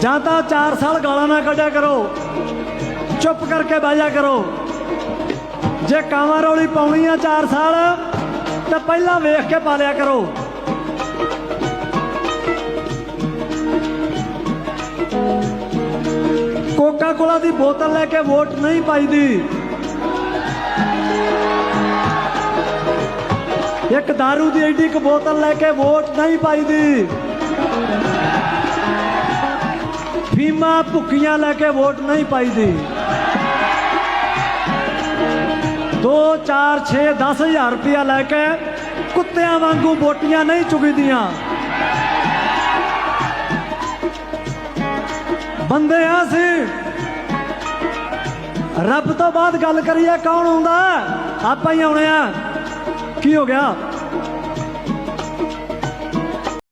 ਜਾਂ ਤਾਂ 4 ਸਾਲ ਗਾਲਾਂ ਨਾ ਕੱਢਿਆ ਕਰੋ। ਚੁੱਪ ਕਰਕੇ ਬਹਿ ਕਰੋ। ਜੇ ਕਾਵਾਂ ਰੌਲੀ ਪਾਉਣੀ ਆ 4 ਸਾਲ, ਤਾਂ ਪਹਿਲਾਂ ਵੇਖ ਕੇ ਪਾ ਲਿਆ ਕਰੋ। ਕੋਕਾ ਕੋਲਾ ਦੀ ਬੋਤਲ ਲੈ ਕੇ ਵੋਟ ਨਹੀਂ ਪਾਈਦੀ। ਇੱਕ दारू ਦੀ ਐਡੀ ਇੱਕ ਬੋਤਲ ਲੈ ਕੇ ਵੋਟ ਨਹੀਂ ਪਾਈਦੀ। ਫੀਮਾ ਭੁੱਕੀਆਂ ਲੈ ਕੇ ਵੋਟ ਨਹੀਂ ਪਾਈਦੀ। 2 4 6 10000 ਰੁਪਇਆ ਲੈ ਕੇ ਕੁੱਤਿਆਂ ਵਾਂਗੂ ਵੋਟੀਆਂ ਨਹੀਂ ਚੁਗੀਦੀਆਂ। ਬੰਦੇ ਆ ਸੀ ਰੱਬ ਤੋਂ ਬਾਅਦ ਗੱਲ ਕਰੀਏ ਕੌਣ ਆਉਂਦਾ? ਆਪਾਂ ਹੀ ਆਉਣੇ ਆ। ਕੀ ਹੋ ਗਿਆ?